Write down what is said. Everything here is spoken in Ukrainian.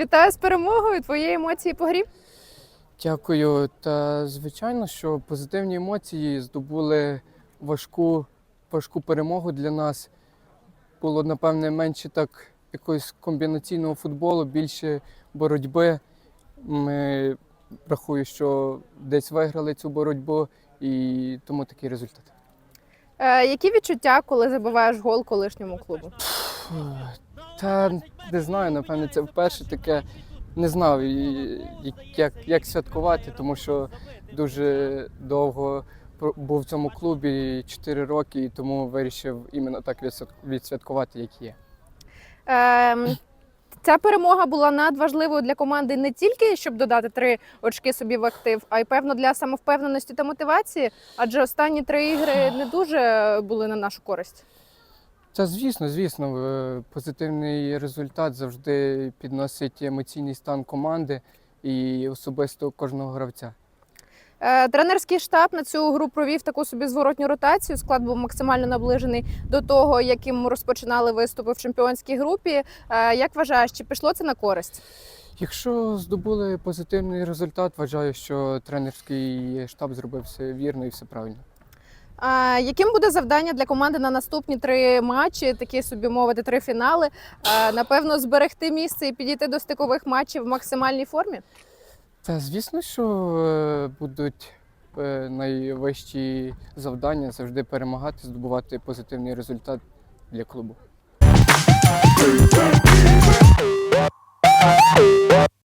Вітаю з перемогою. Твої емоції по грі? Дякую. Та звичайно, що позитивні емоції здобули важку, важку перемогу для нас. Було, напевне, менше так якогось комбінаційного футболу, більше боротьби. Ми рахую, що десь виграли цю боротьбу, і тому такий результат. Е, які відчуття, коли забиваєш гол колишньому клубу? Та не знаю, напевне, це вперше таке. Не знав, як, як святкувати, тому що дуже довго був в цьому клубі 4 роки, і тому вирішив іменно так відсвяткувати, як є. Е, ця перемога була надважливою для команди не тільки щоб додати три очки собі в актив, а й певно для самовпевненості та мотивації. Адже останні три ігри не дуже були на нашу користь. Та звісно, звісно, е, позитивний результат завжди підносить емоційний стан команди і особисто кожного гравця. Е, Тренерський штаб на цю гру провів таку собі зворотню ротацію. Склад був максимально наближений до того, яким розпочинали виступи в чемпіонській групі. Е, Як вважаєш, чи пішло це на користь? Якщо здобули позитивний результат, вважаю, що тренерський штаб зробив все вірно і все правильно. Яким буде завдання для команди на наступні три матчі, такі собі мовити, три фінали? Напевно, зберегти місце і підійти до стикових матчів в максимальній формі? Та звісно, що е, будуть е, найвищі завдання завжди перемагати, здобувати позитивний результат для клубу.